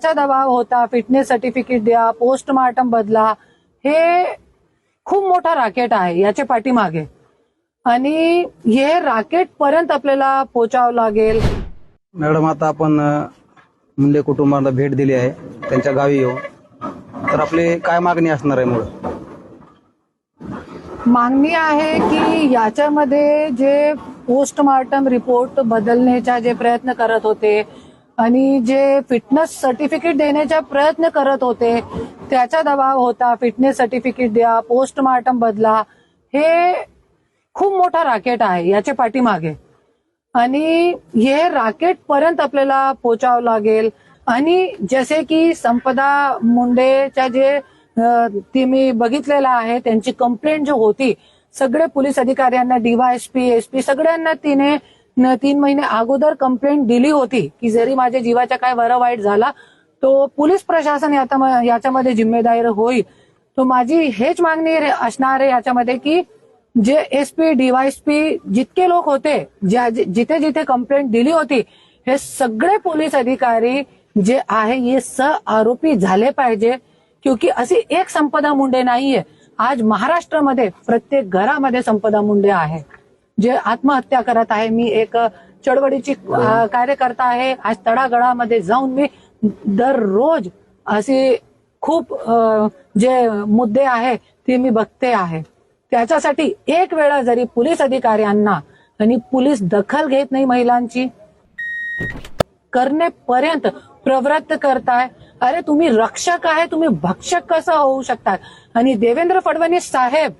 त्याचा दबाव होता फिटनेस सर्टिफिकेट द्या पोस्टमार्टम बदला. हे खूप मोठा राकेट आहे याच्या पाठीमागे. आणि हे राकेट पर्यंत आपल्याला पोचावं लागेल. मॅडम आता आपण मुंडे कुटुंबाला भेट दिली आहे. त्यांच्या गावी येऊ. तर आपली काय मागणी असणार आहे मग मागणी आहे की याच्यामध्ये जे पोस्टमार्टम रिपोर्ट बदलण्याचा जे प्रयत्न करत होते आणि जे फिटनेस सर्टिफिकेट देण्याचा प्रयत्न करत होते त्याचा दबाव होता. फिटनेस सर्टिफिकेट द्या पोस्टमार्टम बदला. हे खूप मोठा राकेट आहे याच्या पाठीमागे. आणि हे राकेट पर्यंत आपल्याला पोचावं लागेल. आणि जसे की संपदा मुंडेच्या जे अ, मी बघितलेलं आहे त्यांची कंप्लेंट जो होती सगळे पोलीस अधिकाऱ्यांना डीवायएसपी एसपी सगळ्यांना तिने तीन महिने अगोदर कंप्लेंट दिली होती की जरी माझ्या जीवाच्या काय बरं वाईट झाला तो पोलीस प्रशासन याता- याच्यामध्ये जिम्मेदार होईल. तो माझी हेच मागणी रे- असणार आहे याच्यामध्ये की जे एस पी डीवायएसपी जितके लोक होते ज्या जिथे जिथे कंप्लेंट दिली होती हे सगळे पोलीस अधिकारी जे आहे हे स आरोपी झाले पाहिजे. क्योंकि अशी एक संपदा मुंडे नाहीये. आज महाराष्ट्रामध्ये प्रत्येक घरामध्ये संपदा मुंडे आहे जे आत्महत्या करत आहे मी एक चळवळीची अ, कार्यकर्ता आहे. आज तळागळामध्ये जाऊन मी दररोज असे खूप जे मुद्दे आहे ते मी बघते आहे. त्याच्यासाठी एक वेळा जरी पोलीस अधिकाऱ्यांना आणि पोलीस दखल घेत नाही महिलांची करण्यापर्यंत प्रवृत्त करताय अरे तुम्ही रक्षक आहे तुम्ही भक्षक कसं होऊ शकतात? आणि देवेंद्र फडणवीस साहेब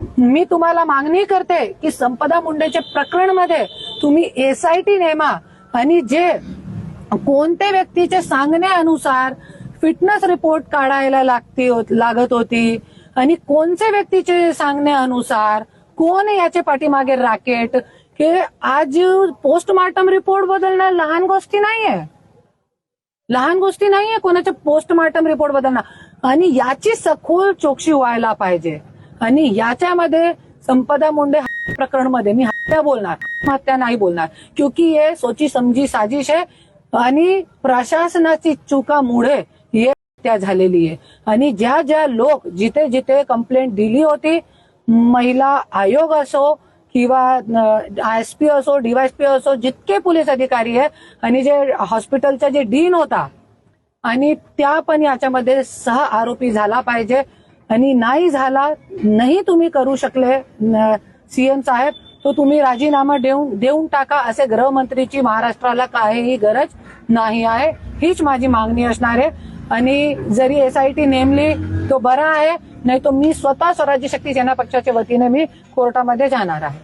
मी तुम्हाला मागणी करते की संपदा मुंडेच्या प्रकरणमध्ये तुम्ही एसआयटी नेमा आणि जे कोणत्या व्यक्तीचे सांगण्यानुसार फिटनेस रिपोर्ट काढायला लागती लागत होती आणि कोणत्या व्यक्तीचे सांगण्यानुसार कोण याचे पाठीमागे राकेट हे आज पोस्टमार्टम रिपोर्ट बदलणं लहान गोष्टी नाहीये. लहान गोष्टी नाहीये कोणाच्या पोस्टमार्टम रिपोर्ट बदलणं आणि याची सखोल चोक्षी व्हायला पाहिजे. आणि याच्यामध्ये संपदा मुंडे प्रकरणमध्ये मी हत्या बोलणार आत्महत्या नाही बोलणार. क्योंकि हे सोची समजी साजिश आहे आणि प्रशासनाची चुकामुळे हे हत्या झालेली आहे. आणि ज्या ज्या लोक जिथे जिथे कंप्लेंट दिली होती महिला आयोग असो किंवा एस पी असो डीवायएसपी असो जितके पोलीस अधिकारी आहे आणि जे हॉस्पिटलचा जे डीन होता आणि त्या पण याच्यामध्ये सह आरोपी झाला पाहिजे. आणि नाही झाला नाही तुम्ही करू शकले सीएम साहेब तो तुम्ही राजीनामा देऊन देऊन टाका असे गृहमंत्रीची महाराष्ट्राला काहीही गरज नाही आहे. हीच माझी मागणी असणार आहे. आणि जरी एसआयटी नेमली तो बरा आहे नाही तो मी स्वतः स्वराज्य शक्ती सेना पक्षाच्या वतीने मी कोर्टामध्ये जाणार आहे.